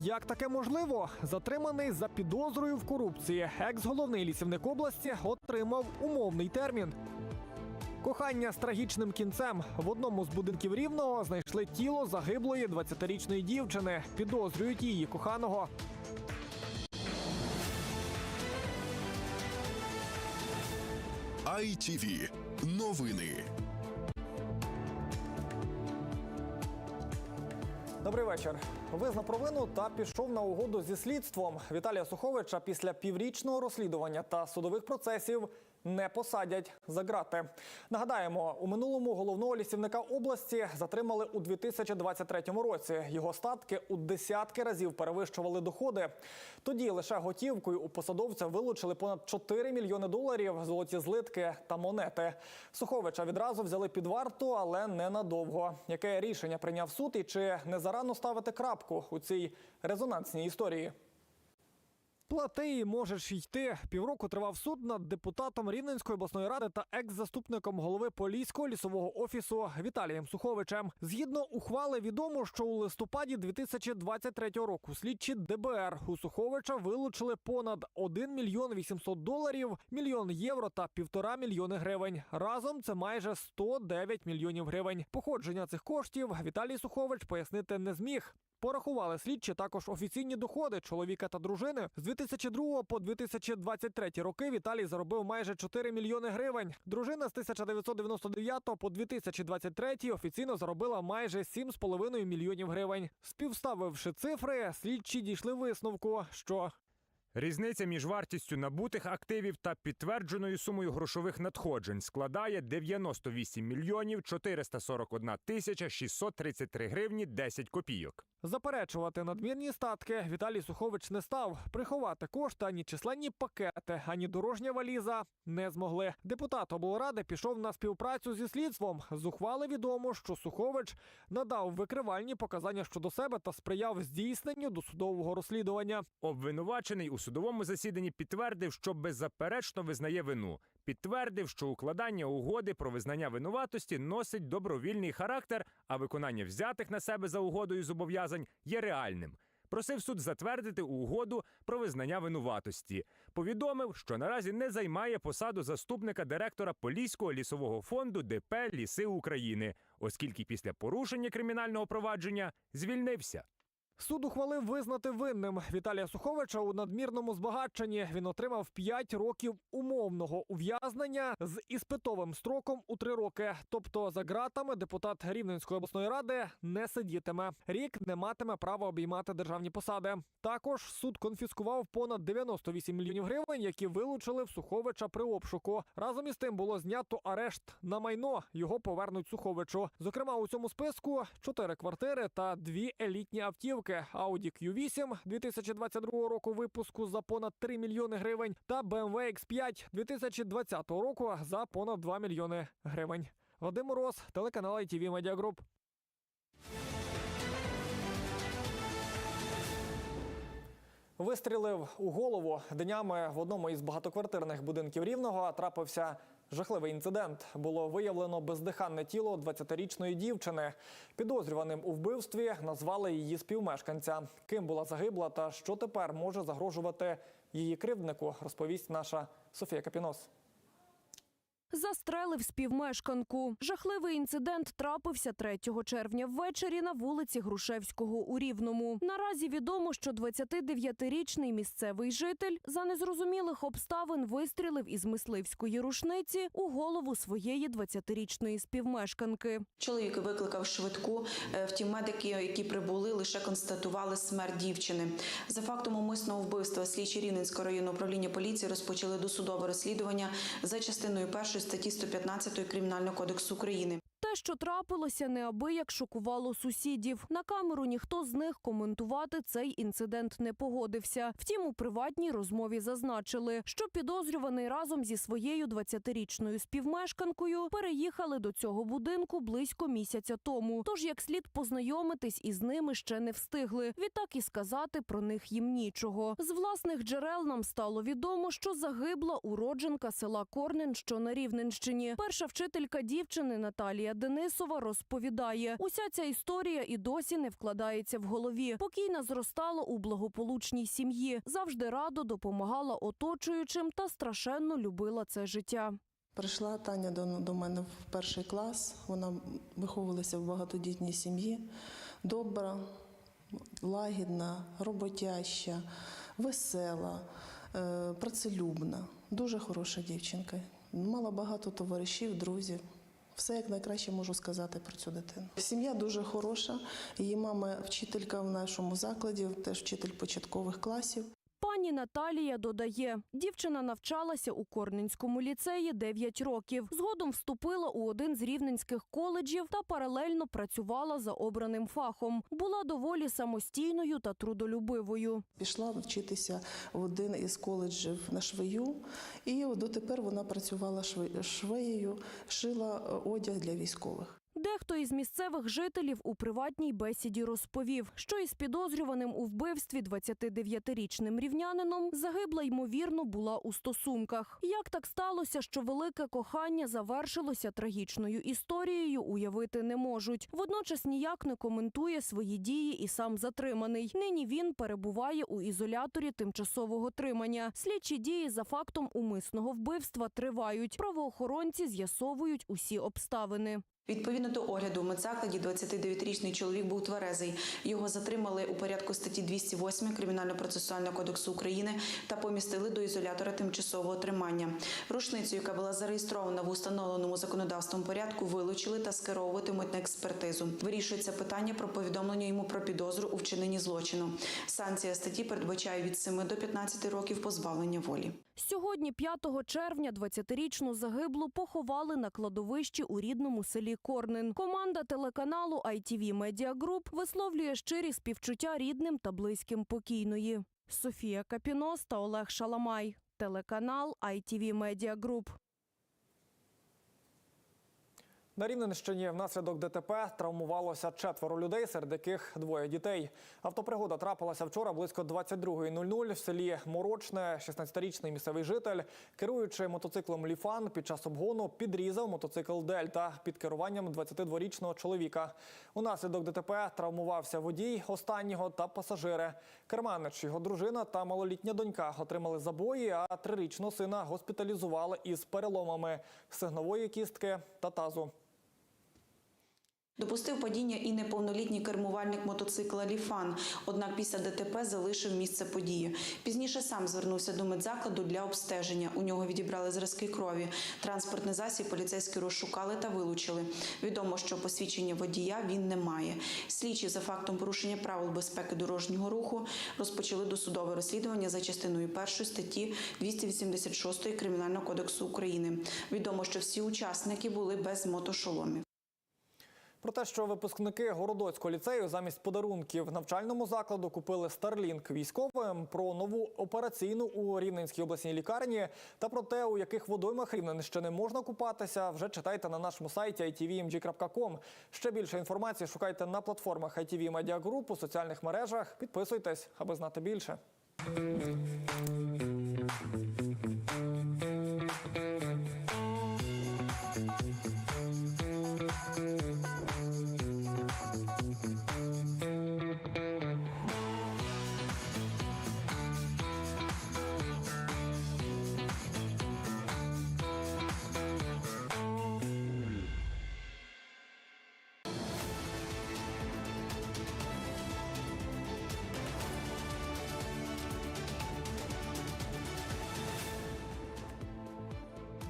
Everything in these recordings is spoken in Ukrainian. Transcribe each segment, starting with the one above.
Як таке можливо? Затриманий за підозрою в корупції. Екс-головний лісівник області отримав умовний термін. Кохання з трагічним кінцем в одному з будинків рівного знайшли тіло загиблої 20-річної дівчини. Підозрюють її коханого. ITV. Новини. Добрий вечір. Визнав провину та пішов на угоду зі слідством. Віталія Суховича після піврічного розслідування та судових процесів не посадять за ґрати. Нагадаємо, у минулому головного лісівника області затримали у 2023 році. Його статки у десятки разів перевищували доходи. Тоді лише готівкою у посадовця вилучили понад 4 мільйони доларів, золоті злитки та монети. Суховича відразу взяли під варту, але ненадовго. Яке рішення прийняв суд і чи не зарано ставити крапку у цій резонансній історії? Плати і можеш йти. Півроку тривав суд над депутатом Рівненської обласної ради та екс-заступником голови Поліського лісового офісу Віталієм Суховичем. Згідно ухвали, відомо, що у листопаді 2023 року слідчі ДБР у Суховича вилучили понад 1 мільйон 800 доларів, мільйон євро та півтора мільйони гривень. Разом це майже 109 мільйонів гривень. Походження цих коштів Віталій Сухович пояснити не зміг. Порахували слідчі також офіційні доходи чоловіка та дружини. З 2002 по 2023 роки Віталій заробив майже 4 мільйони гривень. Дружина з 1999 по 2023 офіційно заробила майже 7,5 мільйонів гривень. Співставивши цифри, слідчі дійшли висновку, що Різниця між вартістю набутих активів та підтвердженою сумою грошових надходжень складає 98 мільйонів 441 тисяча 633 гривні 10 копійок. Заперечувати надмірні статки Віталій Сухович не став. Приховати кошти ані численні пакети, ані дорожня валіза не змогли. Депутат облради пішов на співпрацю зі слідством. З ухвали відомо, що Сухович надав викривальні показання щодо себе та сприяв здійсненню досудового розслідування. Обвинувачений у судовому засіданні підтвердив, що беззаперечно визнає вину. Підтвердив, що укладання угоди про визнання винуватості носить добровільний характер, а виконання взятих на себе за угодою зобов'язань є реальним. Просив суд затвердити угоду про визнання винуватості. Повідомив, що наразі не займає посаду заступника директора Поліського лісового фонду ДП Ліси України, оскільки після порушення кримінального провадження звільнився. Суд ухвалив визнати винним Віталія Суховича у надмірному збагаченні. Він отримав 5 років умовного ув'язнення з іспитовим строком у 3 роки. Тобто за ґратами депутат Рівненської обласної ради не сидітиме. Рік не матиме права обіймати державні посади. Також суд конфіскував понад 98 мільйонів гривень, які вилучили в Суховича при обшуку. Разом із тим було знято арешт на майно. Його повернуть Суховичу. Зокрема, у цьому списку 4 квартири та дві елітні автівки. Audi Q8 2022 року випуску за понад 3 мільйони гривень та BMW X5 2020 року за понад 2 мільйони гривень. Вадим Мороз, телеканал ITV Media Group. Вистрілив у голову днями в одному із багатоквартирних будинків рівного трапився жахливий інцидент. Було виявлено бездиханне тіло 20-річної дівчини. Підозрюваним у вбивстві назвали її співмешканця. Ким була загибла та що тепер може загрожувати її кривднику, розповість наша Софія Капінос. Застрелив співмешканку. Жахливий інцидент трапився 3 червня ввечері на вулиці Грушевського у Рівному. Наразі відомо, що 29-річний місцевий житель за незрозумілих обставин вистрілив із мисливської рушниці у голову своєї 20-річної співмешканки. Чоловік викликав швидку. Е, Втім, медики, які прибули, лише констатували смерть дівчини. За фактом умисного вбивства слідчі Рівненського районного управління поліції розпочали досудове розслідування за частиною першої статті 115 Кримінального кодексу України. Те, що трапилося, неабияк шокувало сусідів. На камеру ніхто з них коментувати цей інцидент не погодився. Втім, у приватній розмові зазначили, що підозрюваний разом зі своєю 20-річною співмешканкою переїхали до цього будинку близько місяця тому. Тож, як слід познайомитись із ними ще не встигли. Відтак і сказати про них їм нічого. З власних джерел нам стало відомо, що загибла уродженка села Корнен, що на Рівненщині. Перша вчителька дівчини Наталія Денисова розповідає, уся ця історія і досі не вкладається в голові. Покійна зростала у благополучній сім'ї, завжди радо допомагала оточуючим та страшенно любила це життя. Прийшла Таня до, до мене в перший клас. Вона виховувалася в багатодітній сім'ї. Добра, лагідна, роботяща, весела, е, працелюбна. Дуже хороша дівчинка. Мала багато товаришів, друзів. Все як найкраще можу сказати про цю дитину. Сім'я дуже хороша. Її мама вчителька в нашому закладі, теж вчитель початкових класів. Пані Наталія додає, дівчина навчалася у Корненському ліцеї 9 років. Згодом вступила у один з рівненських коледжів та паралельно працювала за обраним фахом. Була доволі самостійною та трудолюбивою. Пішла вчитися в один із коледжів на швею, і дотепер вона працювала шве- швеєю, шила е, одяг для військових. Дехто із місцевих жителів у приватній бесіді розповів, що із підозрюваним у вбивстві 29-річним рівнянином загибла ймовірно була у стосунках. Як так сталося, що велике кохання завершилося трагічною історією, уявити не можуть. Водночас ніяк не коментує свої дії і сам затриманий. Нині він перебуває у ізоляторі тимчасового тримання. Слідчі дії за фактом умисного вбивства тривають. Правоохоронці з'ясовують усі обставини. Відповідно до огляду у медзакладі 29-річний чоловік був тверезий. Його затримали у порядку статті 208 Кримінально-процесуального кодексу України та помістили до ізолятора тимчасового тримання. Рушницю, яка була зареєстрована в установленому законодавством порядку, вилучили та скеровуватимуть на експертизу. Вирішується питання про повідомлення йому про підозру у вчиненні злочину. Санкція статті передбачає від 7 до 15 років позбавлення волі. Сьогодні, 5 червня, 20-річну загиблу поховали на кладовищі у рідному селі Корнин. Команда телеканалу ITV Media Group висловлює щирі співчуття рідним та близьким покійної. Софія Капінос та Олег Шаламай. Телеканал ITV Media Group. На Рівненщині внаслідок ДТП травмувалося четверо людей, серед яких двоє дітей. Автопригода трапилася вчора близько 22.00 в селі Морочне. 16-річний місцевий житель, керуючи мотоциклом Ліфан, під час обгону підрізав мотоцикл Дельта під керуванням 22-річного чоловіка. Унаслідок ДТП травмувався водій останнього та пасажири. Керманич, його дружина та малолітня донька отримали забої, а трирічного сина госпіталізували із переломами сигнової кістки та тазу. Допустив падіння і неповнолітній кермувальник мотоцикла Ліфан. Однак після ДТП залишив місце події. Пізніше сам звернувся до медзакладу для обстеження. У нього відібрали зразки крові. Транспортний засіб поліцейські розшукали та вилучили. Відомо, що посвідчення водія він не має. Слідчі за фактом порушення правил безпеки дорожнього руху розпочали досудове розслідування за частиною першої статті 286 Кримінального кодексу України. Відомо, що всі учасники були без мотошоломів. Про те, що випускники Городоцького ліцею замість подарунків навчальному закладу купили Старлінк військовим, про нову операційну у Рівненській обласній лікарні та про те, у яких водоймах Рівненщини можна купатися, вже читайте на нашому сайті itvmg.com. Ще більше інформації шукайте на платформах ITV Media Group, у соціальних мережах. Підписуйтесь, аби знати більше.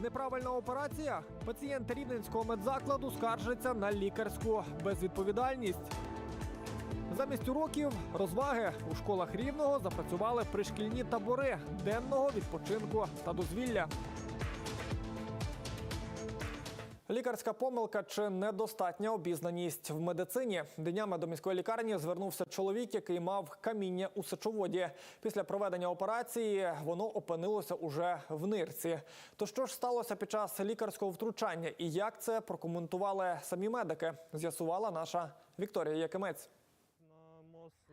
Неправильна операція. Пацієнт рівненського медзакладу скаржиться на лікарську безвідповідальність. Замість уроків розваги у школах рівного запрацювали пришкільні табори денного відпочинку та дозвілля. Лікарська помилка чи недостатня обізнаність в медицині. Днями до міської лікарні звернувся чоловік, який мав каміння у сечоводі. Після проведення операції воно опинилося уже в нирці. То що ж сталося під час лікарського втручання і як це прокоментували самі медики? З'ясувала наша Вікторія Якимець.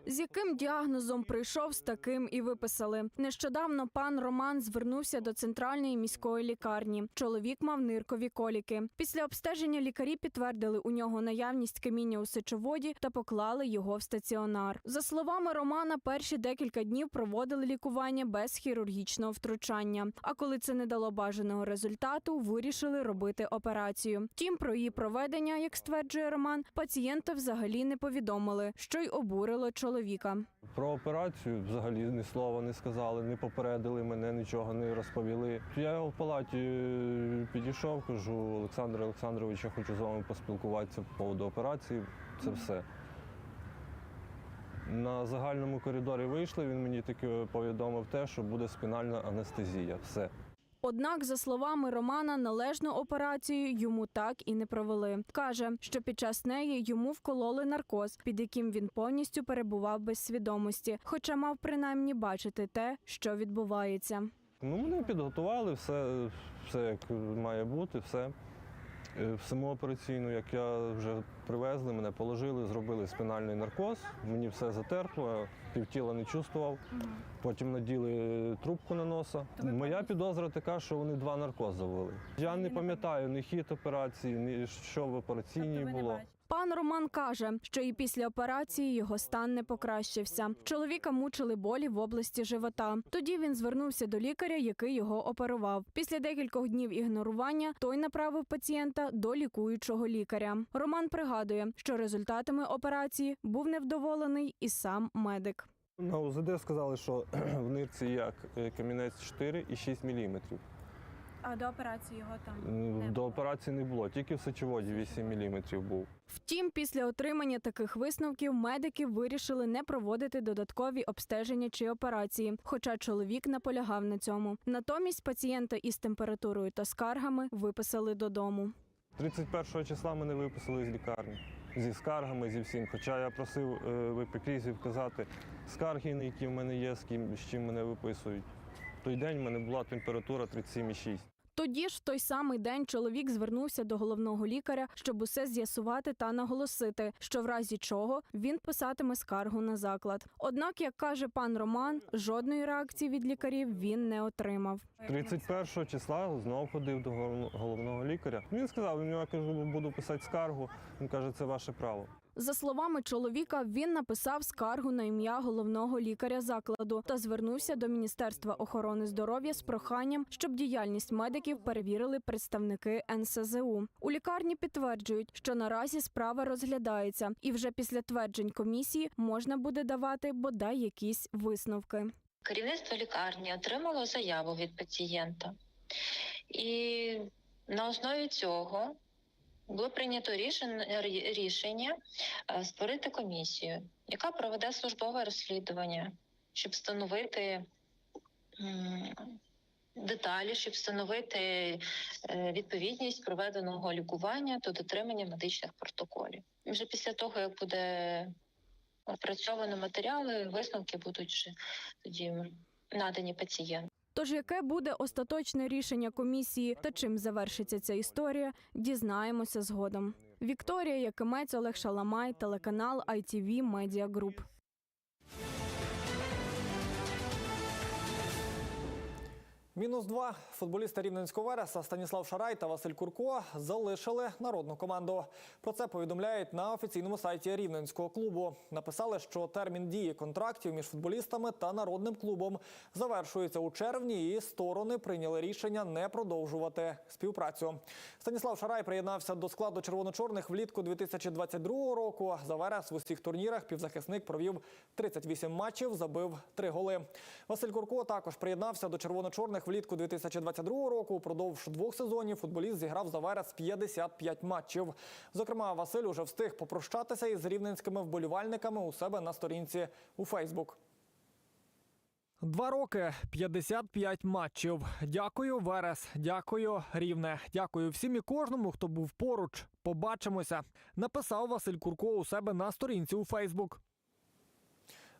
З яким діагнозом прийшов, з таким і виписали. Нещодавно пан Роман звернувся до центральної міської лікарні. Чоловік мав ниркові коліки. Після обстеження лікарі підтвердили у нього наявність каміння у сечоводі та поклали його в стаціонар. За словами Романа, перші декілька днів проводили лікування без хірургічного втручання. А коли це не дало бажаного результату, вирішили робити операцію. Втім, про її проведення, як стверджує Роман, пацієнта взагалі не повідомили, що й обурило чоловіка. Про операцію взагалі ні слова не сказали, не попередили мене, нічого не розповіли. Я його в палаті е, підійшов, кажу, Олександр Олександрович, я хочу з вами поспілкуватися по поводу операції. Це все. На загальному коридорі вийшли, він мені таки повідомив те, що буде спінальна анестезія. Все. Однак, за словами Романа, належну операцію йому так і не провели. Каже, що під час неї йому вкололи наркоз, під яким він повністю перебував без свідомості, хоча мав принаймні бачити те, що відбувається. Ну, мене підготували, все, все як має бути, все. Е, В саму операційну, як я вже привезли, мене положили, зробили спінальний наркоз, мені все затерпло, півтіла не чувствував. Потім наділи трубку на носа. Моя підозра така, що вони два наркози ввели. Я не пам'ятаю ні хід операції, ні що в операційній було. Пан Роман каже, що і після операції його стан не покращився. Чоловіка мучили болі в області живота. Тоді він звернувся до лікаря, який його оперував. Після декількох днів ігнорування той направив пацієнта до лікуючого лікаря. Роман пригадує, що результатами операції був невдоволений і сам медик. На УЗД сказали, що в нирці як е, камінець 4 і 6 міліметрів. А до операції його там До операції не було, тільки в сечоводі 8 міліметрів був. Втім, після отримання таких висновків медики вирішили не проводити додаткові обстеження чи операції, хоча чоловік наполягав на цьому. Натомість пацієнта із температурою та скаргами виписали додому. 31 числа мене виписали з лікарні зі скаргами, зі всім. Хоча я просив е, в епікрізі вказати скарги, які в мене є, з ким з чим мене виписують. В той день в мене була температура 37,6. Тоді ж в той самий день чоловік звернувся до головного лікаря, щоб усе з'ясувати та наголосити, що в разі чого він писатиме скаргу на заклад. Однак, як каже пан Роман, жодної реакції від лікарів він не отримав. 31 числа знов ходив до головно- головного лікаря. Він сказав, «Ну, я кажу, буду писати скаргу. Він каже, це ваше право. За словами чоловіка, він написав скаргу на ім'я головного лікаря закладу та звернувся до Міністерства охорони здоров'я з проханням, щоб діяльність медиків перевірили представники НСЗУ. У лікарні підтверджують, що наразі справа розглядається, і вже після тверджень комісії можна буде давати бодай якісь висновки. Керівництво лікарні отримало заяву від пацієнта, і на основі цього було прийнято рішення, рішення створити комісію, яка проведе службове розслідування, щоб встановити деталі, щоб встановити е, відповідність проведеного лікування до дотримання медичних протоколів. Вже після того, як буде опрацьовані матеріали, висновки будуть вже тоді надані пацієнту. Тож, яке буде остаточне рішення комісії та чим завершиться ця історія, дізнаємося згодом. Вікторія Якимець, Олег Шаламай, телеканал ITV Media Group. Мінус два футболісти рівненського Вереса Станіслав Шарай та Василь Курко залишили народну команду. Про це повідомляють на офіційному сайті рівненського клубу. Написали, що термін дії контрактів між футболістами та народним клубом завершується у червні, і сторони прийняли рішення не продовжувати співпрацю. Станіслав Шарай приєднався до складу червоно-чорних влітку 2022 року. За Верес в усіх турнірах півзахисник провів 38 матчів, забив 3 голи. Василь Курко також приєднався до червоно-чорних влітку 2022 року. Упродовж двох сезонів футболіст зіграв за Верес 55 матчів. Зокрема, Василь уже встиг попрощатися із рівненськими вболівальниками у себе на сторінці у Фейсбук. Два роки 55 матчів. Дякую, Верес. Дякую, Рівне. Дякую всім і кожному, хто був поруч. Побачимося. Написав Василь Курко у себе на сторінці у Фейсбук.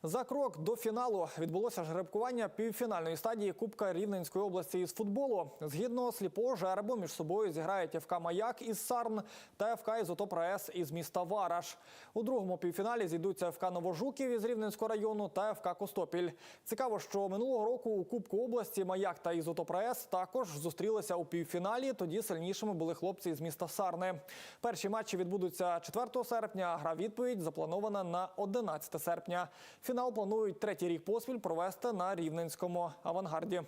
За крок до фіналу відбулося жеребкування півфінальної стадії Кубка Рівненської області із футболу. Згідно сліпого жеребу між собою зіграють ФК Маяк із Сарн та ФК Ізотоп РАЕС із міста Вараш. У другому півфіналі зійдуться ФК Новожуків із Рівненського району та ФК Костопіль. Цікаво, що минулого року у Кубку області Маяк та Ізотоп РАЕС також зустрілися у півфіналі. Тоді сильнішими були хлопці з міста Сарни. Перші матчі відбудуться 4 серпня. Гра відповідь запланована на 11 серпня. Фінал планують третій рік поспіль провести на рівненському авангарді.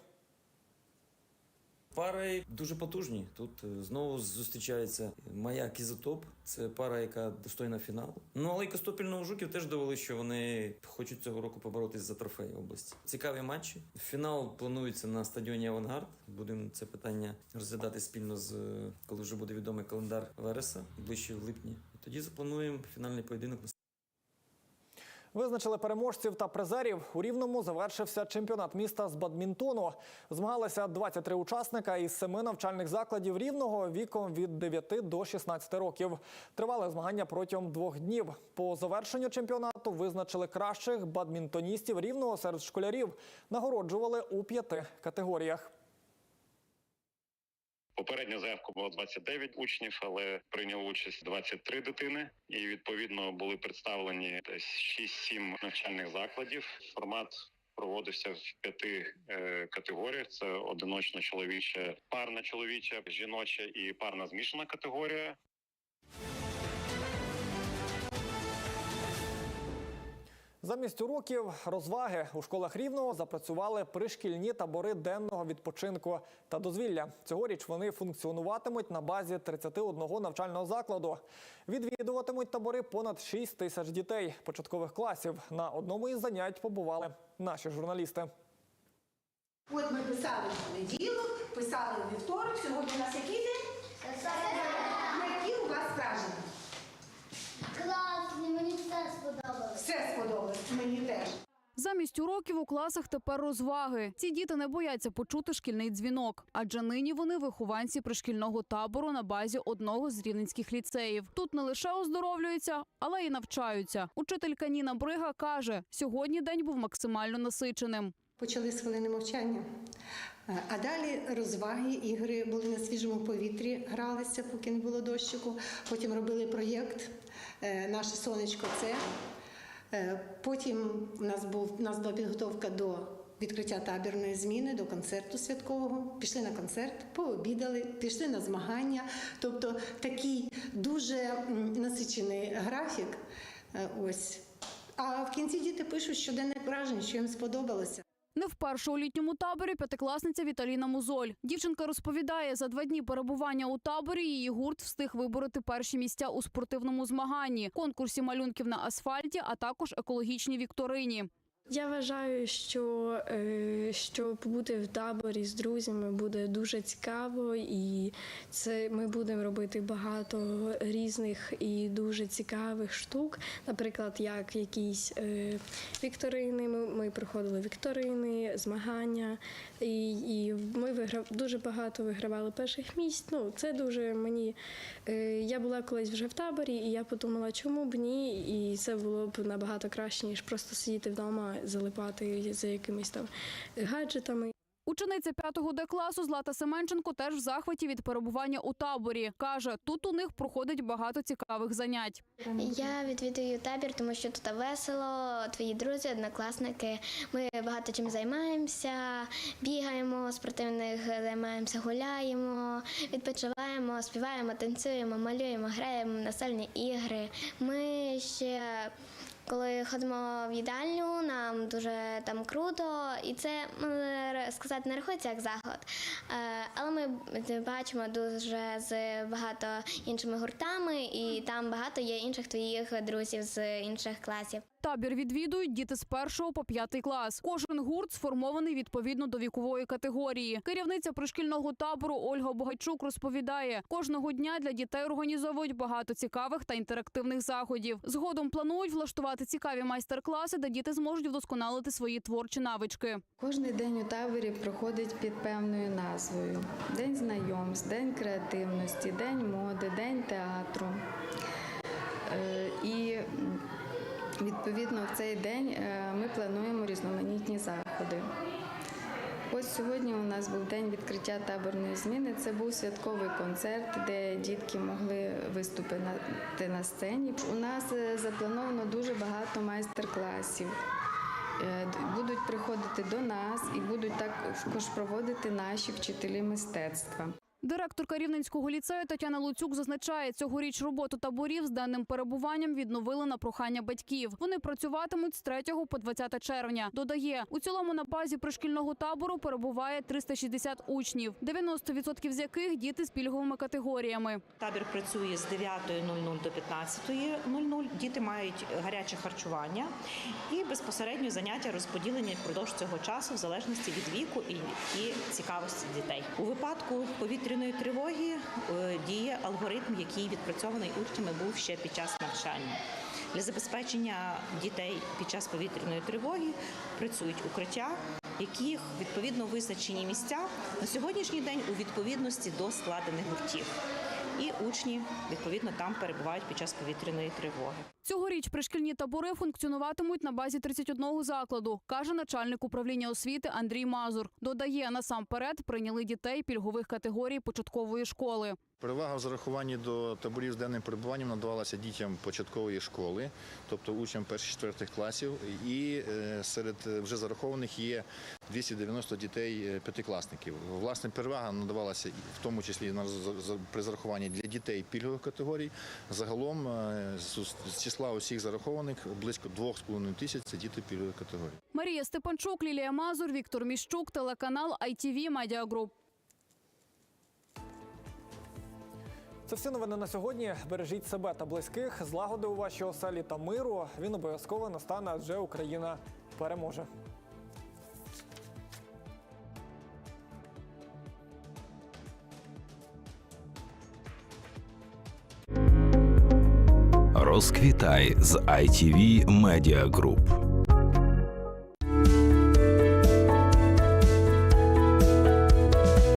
Пари дуже потужні. Тут е, знову зустрічається маяк ізотоп. Це пара, яка достойна фіналу. Ну але й Костопіль Новожуків теж довели, що вони хочуть цього року поборотись за трофей області. Цікаві матчі. Фінал планується на стадіоні Авангард. Будемо це питання розглядати спільно з е, коли вже буде відомий календар Вереса ближче в липні. Тоді заплануємо фінальний поєдинок Визначили переможців та призерів. У Рівному завершився чемпіонат міста з бадмінтону. Змагалися 23 учасника із семи навчальних закладів Рівного віком від 9 до 16 років. Тривали змагання протягом двох днів. По завершенню чемпіонату визначили кращих бадмінтоністів Рівного серед школярів. Нагороджували у п'яти категоріях. Попередня заявка було 29 учнів, але прийняло участь 23 дитини, і відповідно були представлені десь 6-7 навчальних закладів. Формат проводився в п'яти е, категоріях: це одиночна чоловіча, парна чоловіча, жіноча і парна змішана категорія. Замість уроків розваги у школах рівного запрацювали пришкільні табори денного відпочинку та дозвілля. Цьогоріч вони функціонуватимуть на базі 31 навчального закладу. Відвідуватимуть табори понад 6 тисяч дітей початкових класів. На одному із занять побували наші журналісти. От ми писали в понеділок, писали вівторок, сьогодні у нас який день? Які у вас враження? Класно, мені все сподобалось. Все сподобалось, мені теж. Замість уроків у класах тепер розваги. Ці діти не бояться почути шкільний дзвінок, адже нині вони вихованці пришкільного табору на базі одного з рівненських ліцеїв. Тут не лише оздоровлюються, але й навчаються. Учителька Ніна Брига каже, сьогодні день був максимально насиченим. Почали з хвилини мовчання. Е, А далі розваги, ігри були на свіжому повітрі, гралися, поки не було дощику. Потім робили проєкт е, Наше сонечко це. Е, Потім у нас був у нас була підготовка до відкриття табірної зміни, до концерту святкового. Пішли на концерт, пообідали, пішли на змагання. Тобто такий дуже насичений графік. Е, Ось. А в кінці діти пишуть щоденне враження, що їм сподобалося. Не вперше у літньому таборі п'ятикласниця Віталіна Музоль. Дівчинка розповідає, за два дні перебування у таборі її гурт встиг вибороти перші місця у спортивному змаганні, конкурсі малюнків на асфальті, а також екологічній вікторині. Я вважаю, що, е, що побути в таборі з друзями буде дуже цікаво, і це ми будемо робити багато різних і дуже цікавих штук. Наприклад, як якісь е, вікторини. Ми, ми проходили вікторини, змагання, і, і ми виграв дуже багато вигравали перших місць. Ну це дуже мені. Е, я була колись вже в таборі, і я подумала, чому б ні, і це було б набагато краще, ніж просто сидіти вдома, залипати за якимись там гаджетами. Учениця 5 Д класу Злата Семенченко теж в захваті від перебування у таборі. Каже, тут у них проходить багато цікавих занять. Я відвідую табір, тому що тут весело, твої друзі, однокласники. Ми багато чим займаємося, бігаємо, спортивних займаємося, гуляємо, відпочиваємо, співаємо, танцюємо, малюємо, граємо настольні ігри. Ми ще. Коли ходимо в їдальню, нам дуже там круто, і це сказати не рахується як заклад. Е, Але ми бачимо дуже з багато іншими гуртами, і там багато є інших твоїх друзів з інших класів. Табір відвідують діти з першого по п'ятий клас. Кожен гурт сформований відповідно до вікової категорії. Керівниця пришкільного табору Ольга Богайчук розповідає, кожного дня для дітей організовують багато цікавих та інтерактивних заходів. Згодом планують влаштувати цікаві майстер-класи, де діти зможуть вдосконалити свої творчі навички. Кожний день у таборі проходить під певною назвою: День знайомств, День креативності, День моди, День театру. Е, І Відповідно, в цей день е, ми плануємо різноманітні заходи. Ось сьогодні у нас був день відкриття таборної зміни. Це був святковий концерт, де дітки могли виступити на сцені. У нас е, заплановано дуже багато майстер-класів. Е, Будуть приходити до нас і будуть також проводити наші вчителі мистецтва. Директорка Рівненського ліцею Тетяна Луцюк зазначає, цьогоріч роботу таборів з денним перебуванням відновили на прохання батьків. Вони працюватимуть з 3 по 20 червня. Додає, у цілому на базі пришкільного табору перебуває 360 учнів, 90% з яких діти з пільговими категоріями. Табір працює з 9.00 до 15.00. Діти мають гаряче харчування і безпосередньо заняття розподілені впродовж цього часу в залежності від віку і, цікавості дітей. У випадку повітряної тривоги е, діє алгоритм, який відпрацьований учнями був ще під час навчання. Для забезпечення дітей під час повітряної тривоги працюють укриття, яких відповідно визначені місця на сьогоднішній день у відповідності до складених гуртів. І учні відповідно там перебувають під час повітряної тривоги. Цьогоріч пришкільні табори функціонуватимуть на базі 31 закладу, каже начальник управління освіти Андрій Мазур. Додає, насамперед прийняли дітей пільгових категорій початкової школи. Перевага в зарахуванні до таборів з денним перебуванням надавалася дітям початкової школи, тобто учням перших четвертих класів. І е, серед е, вже зарахованих є 290 дітей е, п'ятикласників. Власне, перевага надавалася в тому числі при зарахуванні для дітей пільгових категорій. Загалом з числа усіх зарахованих близько 2,5 тисяч це діти пільгових категорій. Марія Степанчук, Лілія Мазур, Віктор Міщук, телеканал ITV Media Group. Це всі новини на сьогодні. Бережіть себе та близьких, злагоди у вашій оселі та миру. Він обов'язково настане, адже Україна переможе. Розквітай з ITV Media Group.